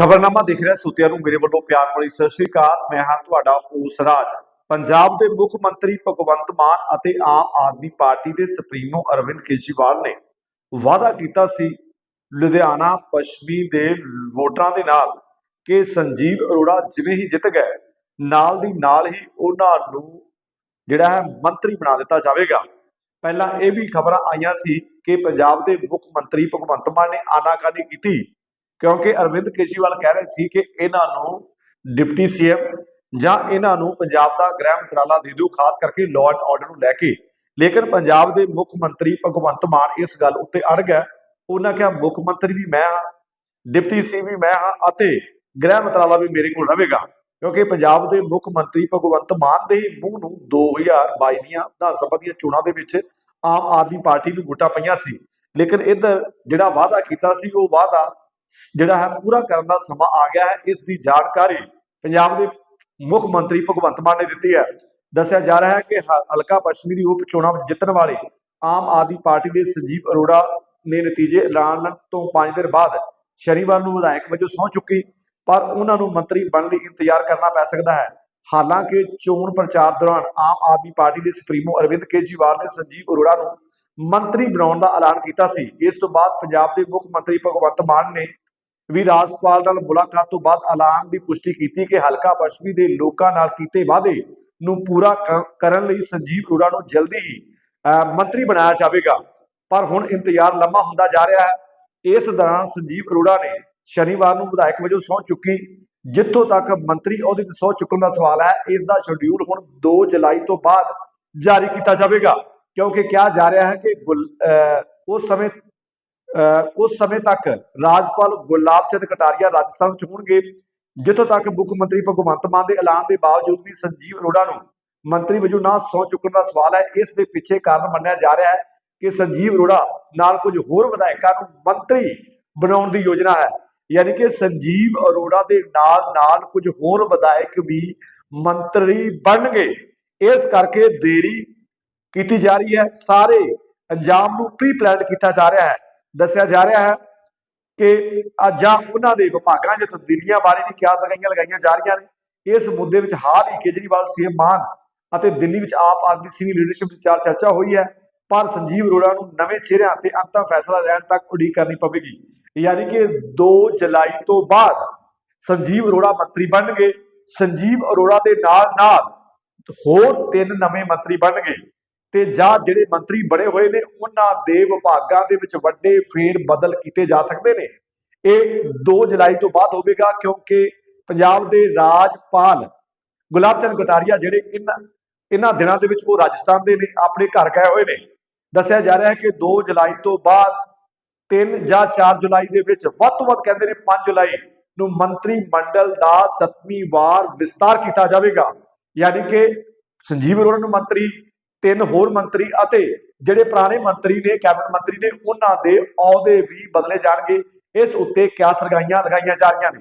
ਖਬਰਨਾਮਾ ਦੇਖ ਰਿਹਾ ਸੁਤਿਆਂ ਨੂੰ ਮੇਰੇ ਵੱਲੋਂ ਪਿਆਰ ਭਰੀ ਸਤਿ ਸ੍ਰੀ ਅਕਾਲ। ਮੈਂ ਹਾਂ ਤੁਹਾਡਾ ਹੋਸ ਰਾਜ। ਪੰਜਾਬ ਦੇ ਮੁੱਖ ਮੰਤਰੀ ਭਗਵੰਤ ਮਾਨ ਅਤੇ ਆਮ ਆਦਮੀ ਪਾਰਟੀ ਦੇ ਸੁਪਰੀਮੋ ਅਰਵਿੰਦ ਕੇਜਰੀਵਾਲ ਨੇ ਵਾਅਦਾ ਕੀਤਾ ਸੀ ਲੁਧਿਆਣਾ ਪੱਛਮੀ ਦੇ ਵੋਟਰਾਂ ਦੇ ਨਾਲ ਕਿ ਸੰਜੀਵ ਅਰੋੜਾ ਜਿਵੇਂ ਹੀ ਜਿੱਤ ਗਏ, ਨਾਲ ਦੀ ਨਾਲ ਹੀ ਉਹਨਾਂ ਨੂੰ ਜਿਹੜਾ ਹੈ ਮੰਤਰੀ ਬਣਾ ਦਿੱਤਾ ਜਾਵੇਗਾ। ਪਹਿਲਾਂ ਇਹ ਵੀ ਖਬਰਾਂ ਆਈਆਂ ਸੀ ਕਿ ਪੰਜਾਬ ਦੇ ਮੁੱਖ ਮੰਤਰੀ ਭਗਵੰਤ ਮਾਨ ਨੇ ਆਨਾਕਾਨੀ ਕੀਤੀ ਕਿਉਂਕਿ ਅਰਵਿੰਦ ਕੇਜਰੀਵਾਲ ਕਹਿ ਰਹੇ ਸੀ ਕਿ ਇਹਨਾਂ ਨੂੰ ਡਿਪਟੀ ਸੀਐਮ ਜਾਂ ਇਹਨਾਂ ਨੂੰ ਪੰਜਾਬ ਦਾ ਗ੍ਰਹਿ ਮੰਤਰਾਲਾ ਦੇ ਦਿਓ, ਖਾਸ ਕਰਕੇ ਲਾਅ ਐਂਡ ਆਰਡਰ ਨੂੰ ਲੈ ਕੇ। ਲੇਕਿਨ ਪੰਜਾਬ ਦੇ ਮੁੱਖ ਮੰਤਰੀ ਭਗਵੰਤ ਮਾਨ ਇਸ ਗੱਲ ਉੱਤੇ ਅੜ ਗਿਆ ਉਹਨਾਂ ਕਿਹਾ, ਮੁੱਖ ਮੰਤਰੀ ਵੀ ਮੈਂ ਹਾਂ, ਡਿਪਟੀ ਸੀ ਵੀ ਮੈਂ ਹਾਂ ਅਤੇ ਗ੍ਰਹਿ ਮੰਤਰਾਲਾ ਵੀ ਮੇਰੇ ਕੋਲ ਰਹੇਗਾ। ਕਿਉਂਕਿ ਪੰਜਾਬ ਦੇ ਮੁੱਖ ਮੰਤਰੀ ਭਗਵੰਤ ਮਾਨ ਦੇ ਹੀ ਮੂੰਹ ਨੂੰ 2022 ਦੀਆਂ ਵਿਧਾਨ ਸਭਾ ਦੀਆਂ ਚੋਣਾਂ ਦੇ ਵਿੱਚ ਆਮ ਆਦਮੀ ਪਾਰਟੀ ਨੂੰ ਵੋਟਾਂ ਪਈਆਂ ਸੀ। ਲੇਕਿਨ ਇੱਧਰ ਜਿਹੜਾ ਵਾਅਦਾ ਕੀਤਾ ਸੀ, ਉਹ ਵਾਅਦਾ ਜਿਹੜਾ ਹੈ ਪੂਰਾ ਕਰਨ ਦਾ ਸਮਾਂ ਆ ਗਿਆ ਹੈ, ਇਸ ਦੀ ਜਾਣਕਾਰੀ ਪੰਜਾਬ ਦੇ ਮੁੱਖ ਮੰਤਰੀ ਭਗਵੰਤ ਮਾਨ ਨੇ ਦਿੱਤੀ ਹੈ। ਦੱਸਿਆ ਜਾ ਰਿਹਾ ਹੈ ਕਿ ਹਲਕਾ ਪੱਛਮੀ ਦੀ ਉਪ ਚੋਣਾਂ ਜਿੱਤਣ ਵਾਲੇ ਆਮ ਆਦਮੀ ਪਾਰਟੀ ਦੇ ਸੰਜੀਵ ਅਰੋੜਾ ਨੇ ਨਤੀਜੇ ਐਲਾਨ ਤੋਂ 5 ਦਿਨ ਬਾਅਦ ਸ਼ਨੀਵਾਰ ਨੂੰ ਵਿਧਾਇਕ ਵਜੋਂ ਸਹੁੰ ਚੁੱਕੀ, ਪਰ ਉਹਨਾਂ ਨੂੰ ਮੰਤਰੀ ਬਣਨ ਲਈ ਇੰਤਜ਼ਾਰ ਕਰਨਾ ਪੈ ਸਕਦਾ ਹੈ। ਹਾਲਾਂਕਿ ਚੋਣ ਪ੍ਰਚਾਰ ਦੌਰਾਨ ਆਮ ਆਦਮੀ ਪਾਰਟੀ ਦੇ ਸੁਪਰੀਮੋ ਅਰਵਿੰਦ ਕੇਜਰੀਵਾਲ ਨੇ ਸੰਜੀਵ ਅਰੋੜਾ ਨੂੰ ਮੰਤਰੀ ਬਣਾਉਣ ਦਾ ਐਲਾਨ ਕੀਤਾ ਸੀ। ਇਸ ਤੋਂ ਬਾਅਦ ਪੰਜਾਬ ਦੇ ਮੁੱਖ ਮੰਤਰੀ ਭਗਵੰਤ ਮਾਨ ਨੇ ਵੀ ਰਾਜਪਾਲ ਨਾਲ ਮੁਲਾਕਾਤ ਤੋਂ ਬਾਅਦ ਐਲਾਨ ਦੀ ਪੁਸ਼ਟੀ ਕੀਤੀ ਕਿ ਹਲਕਾ ਪੱਛਮੀ ਦੇ ਲੋਕਾਂ ਨਾਲ ਕੀਤੇ ਵਾਅਦੇ ਨੂੰ ਪੂਰਾ ਕਰਨ ਲਈ ਸੰਜੀਵ ਅਰੋੜਾ ਨੂੰ ਜਲਦੀ ਹੀ ਅਹ, ਮੰਤਰੀ ਬਣਾਇਆ ਜਾਵੇਗਾ। ਪਰ ਹੁਣ ਇੰਤਜ਼ਾਰ ਲੰਮਾ ਹੁੰਦਾ ਜਾ ਰਿਹਾ ਹੈ। ਇਸ ਦੌਰਾਨ ਸੰਜੀਵ ਅਰੋੜਾ ਨੇ ਸ਼ਨੀਵਾਰ ਨੂੰ ਵਿਧਾਇਕ ਵਜੋਂ ਸਹੁੰ ਚੁੱਕੀ। ਜਿੱਥੋਂ ਤੱਕ ਮੰਤਰੀ ਅਹੁਦੇ ਤੇ ਸਹੁੰ ਚੁੱਕਣ ਦਾ ਸਵਾਲ ਹੈ ਇਸ ਦਾ ਸ਼ਡਿਊਲ ਹੁਣ 2 ਜੁਲਾਈ ਤੋਂ ਬਾਅਦ ਜਾਰੀ ਕੀਤਾ ਜਾਵੇਗਾ। ਕਿਉਂਕਿ ਕਿਹਾ ਜਾ ਰਿਹਾ ਹੈ ਕਿ ਗੁਲ- ਅਹ, ਉਸ ਸਮੇਂ ਅਹ, ਉਸ ਸਮੇਂ ਤੱਕ ਰਾਜਪਾਲ ਗੁਲਾਬ ਚੰਦ ਕਟਾਰੀਆ ਰਾਜਸਥਾਨ ਚ ਹੋਣਗੇ ਜਿੱਥੋਂ ਤੱਕ ਮੁੱਖ ਮੰਤਰੀ ਭਗਵੰਤ ਮਾਨ ਦੇ ਐਲਾਨ ਦੇ ਬਾਵਜੂਦ ਵੀ ਸੰਜੀਵ ਅਰੋੜਾ ਨੂੰ ਮੰਤਰੀ ਵਜੋਂ ਨਾ ਸੌ ਚੁੱਕਣ ਦਾ ਸਵਾਲ ਹੈ ਇਸ ਦੇ ਪਿੱਛੇ ਕਾਰਨ ਮੰਨਿਆ ਜਾ ਰਿਹਾ ਹੈ ਕਿ ਸੰਜੀਵ ਅਰੋੜਾ ਨਾਲ ਕੁਝ ਹੋਰ ਵਿਧਾਇਕਾਂ ਨੂੰ ਮੰਤਰੀ ਬਣਾਉਣ ਦੀ ਯੋਜਨਾ ਹੈ। ਯਾਨੀ ਕਿ ਸੰਜੀਵ ਅਰੋੜਾ ਦੇ ਨਾਲ ਨਾਲ ਕੁਝ ਹੋਰ ਵਿਧਾਇਕ ਵੀ ਮੰਤਰੀ ਬਣਨਗੇ। ਇਸ ਕਰਕੇ ਦੇਰੀ ਕੀਤੀ ਜਾ ਰਹੀ ਹੈ। ਸਾਰੇ ਅੰਜਾਮ ਨੂੰ ਪ੍ਰੀ ਪਲਾਨ ਕੀਤਾ ਜਾ ਰਿਹਾ ਹੈ। ਦੱਸਿਆ ਜਾ ਰਿਹਾ ਹੈ ਕਿ ਜਾਂ ਉਹਨਾਂ ਦੇ ਵਿਭਾਗਾਂ 'ਚ ਤਬਦੀਲੀਆਂ ਬਾਰੇ ਵੀ ਕਿਆ ਸਗਾਈਆਂ ਲਗਾਈਆਂ ਜਾ ਰਹੀਆਂ ਨੇ। ਇਸ ਮੁੱਦੇ ਵਿੱਚ ਹਾਲ ਹੀ ਕੇਜਰੀਵਾਲ, ਸੀਐਮ ਮਾਨ ਅਤੇ ਦਿੱਲੀ ਵਿੱਚ ਆਪ ਆਦਮੀ ਸੀਨੀਅਰ ਲੀਡਰਸ਼ਿਪ ਦੀ ਚਰਚਾ ਹੋਈ ਹੈ। ਪਰ ਸੰਜੀਵ ਅਰੋੜਾ ਨੂੰ ਨਵੇਂ ਚਿਹਰਿਆਂ ਤੇ ਅੰਤਮ ਫੈਸਲਾ ਲੈਣ ਤੱਕ ਉਡੀਕ ਕਰਨੀ ਪਵੇਗੀ। ਯਾਨੀ ਕਿ 2 ਜੁਲਾਈ ਤੋਂ ਬਾਅਦ ਸੰਜੀਵ ਅਰੋੜਾ ਮੰਤਰੀ ਬਣਨਗੇ। ਸੰਜੀਵ ਅਰੋੜਾ ਦੇ ਨਾਲ ਨਾਲ ਹੋਰ ਤਿੰਨ ਨਵੇਂ ਮੰਤਰੀ ਬਣਨਗੇ। ਤੇ ਜਾਂ ਜਿਹੜੇ ਮੰਤਰੀ ਬਣੇ ਹੋਏ ਨੇ, ਉਹਨਾਂ ਦੇ ਵਿਭਾਗਾਂ ਦੇ ਵਿੱਚ ਵੱਡੇ ਫੇਰ ਬਦਲ ਕੀਤੇ ਜਾ ਸਕਦੇ ਨੇ। ਇਹ 2 ਜੁਲਾਈ ਤੋਂ ਬਾਅਦ ਹੋਵੇਗਾ, ਕਿਉਂਕਿ ਪੰਜਾਬ ਦੇ ਰਾਜਪਾਲ ਗੁਲਾਬ ਚੰਦ ਕਟਾਰੀਆ ਜਿਹੜੇ ਇਹਨਾਂ ਇਹਨਾਂ ਦਿਨਾਂ ਦੇ ਵਿੱਚ ਉਹ ਰਾਜਸਥਾਨ ਦੇ ਨੇ, ਆਪਣੇ ਘਰ ਗਏ ਹੋਏ ਨੇ। ਦੱਸਿਆ ਜਾ ਰਿਹਾ ਹੈ ਕਿ 2 ਜੁਲਾਈ ਤੋਂ ਬਾਅਦ 3 ਜਾਂ 4 ਜੁਲਾਈ ਦੇ ਵਿੱਚ ਵੱਧ ਤੋਂ ਵੱਧ ਕਹਿੰਦੇ ਨੇ 5 ਜੁਲਾਈ ਨੂੰ ਮੰਤਰੀ ਮੰਡਲ ਦਾ ਸੱਤਵੀਂ ਵਾਰ ਵਿਸਤਾਰ ਕੀਤਾ ਜਾਵੇਗਾ। ਯਾਨੀ ਕਿ ਸੰਜੀਵ ਅਰੋੜਾ ਨੂੰ ਮੰਤਰੀ ਤਿੰਨ ਹੋਰ ਮੰਤਰੀ ਅਤੇ ਜਿਹੜੇ ਪੁਰਾਣੇ ਮੰਤਰੀ ਨੇ, ਕੈਬਨਿਟ ਮੰਤਰੀ ਨੇ, ਉਹਨਾਂ ਦੇ ਅਹੁਦੇ ਵੀ ਬਦਲੇ ਜਾਣਗੇ। ਇਸ ਉੱਤੇ ਕਿਆ ਸਰਗਾਈਆਂ ਲਗਾਈਆਂ ਜਾ ਰਹੀਆਂ ਨੇ?